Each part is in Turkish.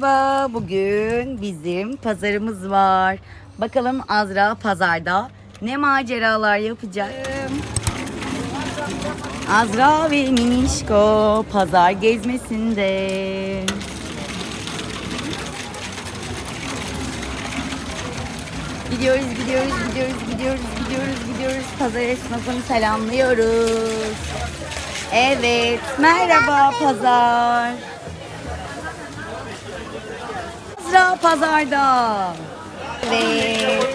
Merhaba, bugün bizim pazarımız var. Bakalım Azra pazarda ne maceralar yapacak? Azra ve Minişko pazar gezmesinde. Gidiyoruz, gidiyoruz, gidiyoruz, gidiyoruz, gidiyoruz, gidiyoruz. Pazar esnafını selamlıyoruz. Evet, merhaba pazar. Pazarda. Evet.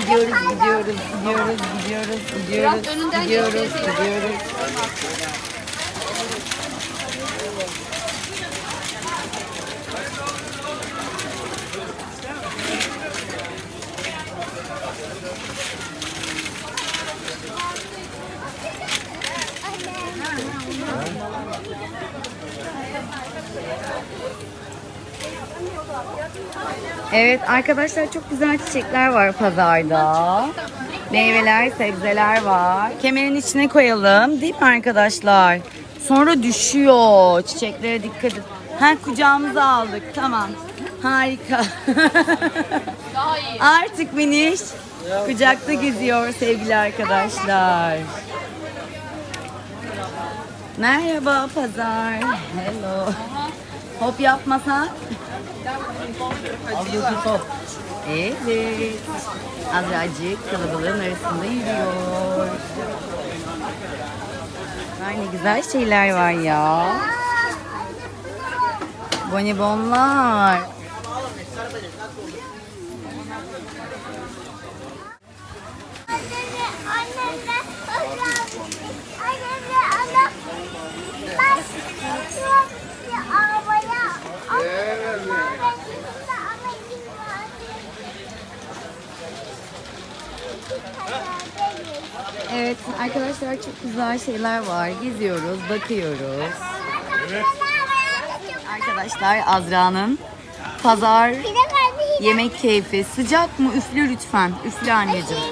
Gidiyoruz, gidiyoruz, gidiyoruz, gidiyoruz, gidiyoruz, gidiyoruz, gidiyoruz. Evet arkadaşlar çok güzel çiçekler var pazarda. Meyveler, sebzeler var. Kemerin içine koyalım değil mi arkadaşlar? Sonra düşüyor. Çiçeklere dikkat edin. Ha kucağımıza aldık. Tamam. Harika. Daha iyi. Artık Miniş kucakta geziyor sevgili arkadaşlar. Merhaba pazar. Hello. Hop yapmasan. Evet. Azracık kalabalığın arasında yürüyor. Ay ne güzel şeyler var ya. Bonibonlar. Annemle, annemle, annemle, Evet arkadaşlar çok güzel şeyler var. Geziyoruz, bakıyoruz. Arkadaşlar Azra'nın pazar yemek keyfi. Sıcak mı? Üfle lütfen. Üfle anneciğim.